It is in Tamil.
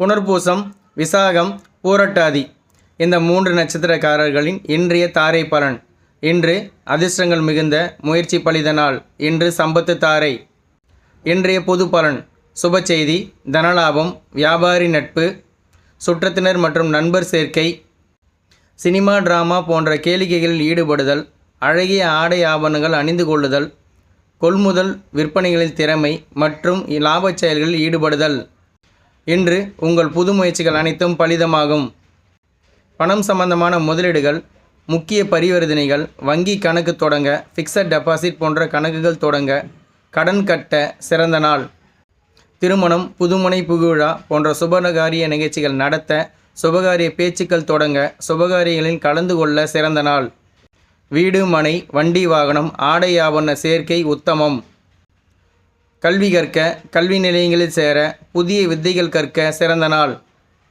புனர்பூசம் விசாகம் பூரட்டாதி. இந்த மூன்று நட்சத்திரக்காரர்களின் இன்றைய தாரை பலன். இன்று அதிர்ஷ்டங்கள் மிகுந்த முயற்சி பலித நாள். இன்று சம்பத்து தாரை. இன்றைய பொது பலன். சுப செய்தி தனலாபம் வியாபாரி நட்பு சுற்றத்தினர் மற்றும் நண்பர் சேர்க்கை சினிமா டிராமா போன்ற கேளிக்கைகளில் ஈடுபடுதல் அழகிய ஆடை ஆபரணங்கள் அணிந்து கொள்ளுதல் கொள்முதல் விற்பனைகளில் திறமை மற்றும் லாபச் செயல்களில் ஈடுபடுதல். இன்று உங்கள் புது முயற்சிகள் அனைத்தும் பலிதமாகும். பணம் சம்பந்தமான முதலீடுகள் முக்கிய பரிவர்த்தனைகள் வங்கி கணக்கு தொடங்க ஃபிக்ஸட் டெபாசிட் போன்ற கணக்குகள் தொடங்க கடன் கட்ட சிறந்த நாள். திருமணம் புதுமனை புகுழா போன்ற சுபகாரிய நிகழ்ச்சிகள் நடத்த சுபகாரிய பேச்சுக்கள் தொடங்க சுபகாரியங்களில் கலந்து கொள்ள சிறந்த நாள். வீடு மனை வண்டி வாகனம் ஆடை ஆவண சேர்க்கை உத்தமம். கல்வி கற்க கல்வி நிலையங்களில் சேர புதிய வித்தைகள் கற்க சிறந்த நாள்.